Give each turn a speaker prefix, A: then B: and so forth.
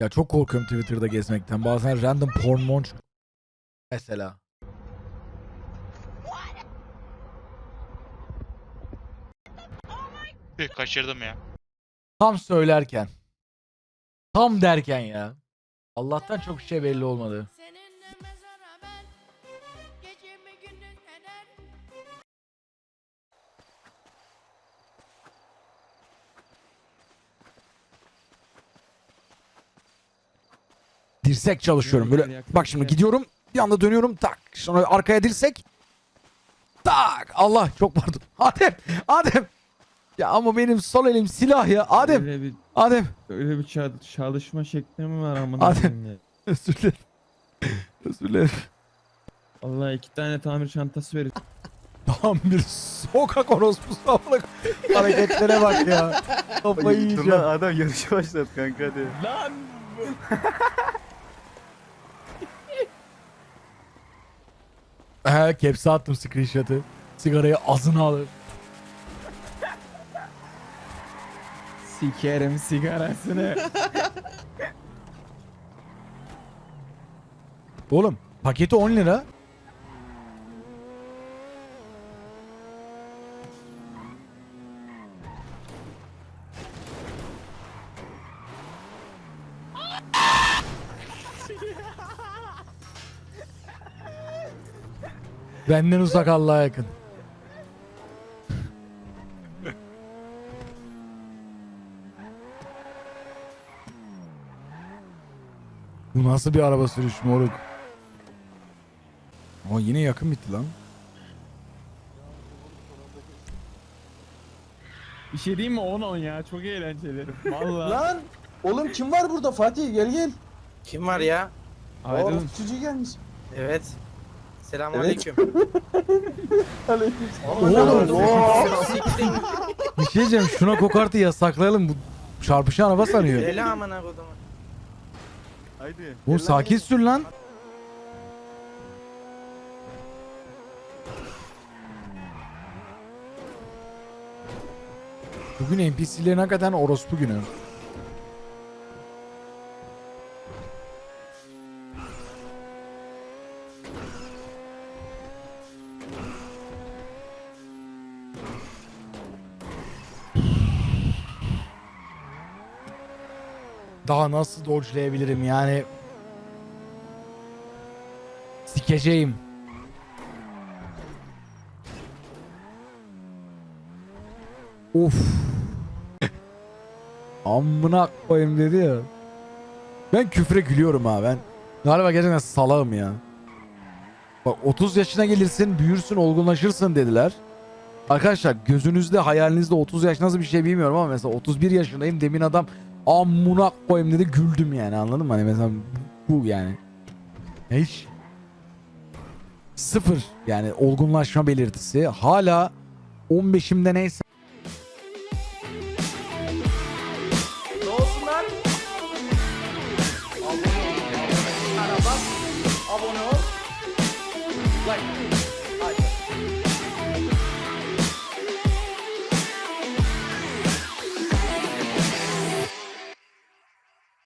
A: Ya çok korkuyorum Twitter'da gezmekten. Bazen random porn mon çık- Mesela.
B: Tüh kaçırdım ya.
A: Tam söylerken. Tam derken ya. Allah'tan çok şey belli olmadı. Dirsek çalışıyorum. Böyle bak şimdi gidiyorum. Bir anda dönüyorum. Tak. Sonra arkaya dirsek. Tak. Allah çok pardon. Adem. Adem. Ya ama benim sol elim silah ya. Adem.
C: Öyle bir,
A: Adem.
C: öyle bir ça- çalışma şekli mi var amına koyayım ya?
A: Özür dilerim. Özür dilerim.
C: Allah iki tane tamir çantası verin.
A: Tam bir sokak orospusu amına Hareketlere bak ya. Kafayı yiyeceğim.
D: adam yarışı başlat kanka hadi.
C: Lan!
A: He kepse attım screenshot'ı. Sigarayı ağzına alır.
C: Sikerim sigarasını.
A: Oğlum paketi 10 lira. Benden uzak Allah'a yakın. Bu nasıl bir araba sürüş moruk? Ama yine yakın bitti lan.
C: bir şey diyeyim mi 10 10 ya çok eğlenceli. Valla.
E: Lan oğlum kim var burada Fatih gel gel.
F: Kim var ya?
C: Aydın.
E: Oğlum çocuğu gelmiş.
F: Evet. Selamünaleyküm.
E: Aleyküm.
A: Oğlum. Bir şey diyeceğim şuna kokartı yasaklayalım. Bu çarpışan araba sanıyor.
F: Deli amına.
D: Haydi.
A: Bu sakin sür lan. Bugün NPC'lerin hakikaten orospu günü. Daha nasıl dodge'layabilirim yani? Sikeceğim. Of. Amına koyayım dedi ya. Ben küfre gülüyorum ha ben. Galiba gerçekten salağım ya. Bak 30 yaşına gelirsin, büyürsün, olgunlaşırsın dediler. Arkadaşlar gözünüzde, hayalinizde 30 yaş nasıl bir şey bilmiyorum ama mesela 31 yaşındayım demin adam amına koyayım dedi güldüm yani anladın mı? Hani mesela bu yani. Hiç sıfır yani olgunlaşma belirtisi. Hala 15'imde neyse
F: Ne olsun.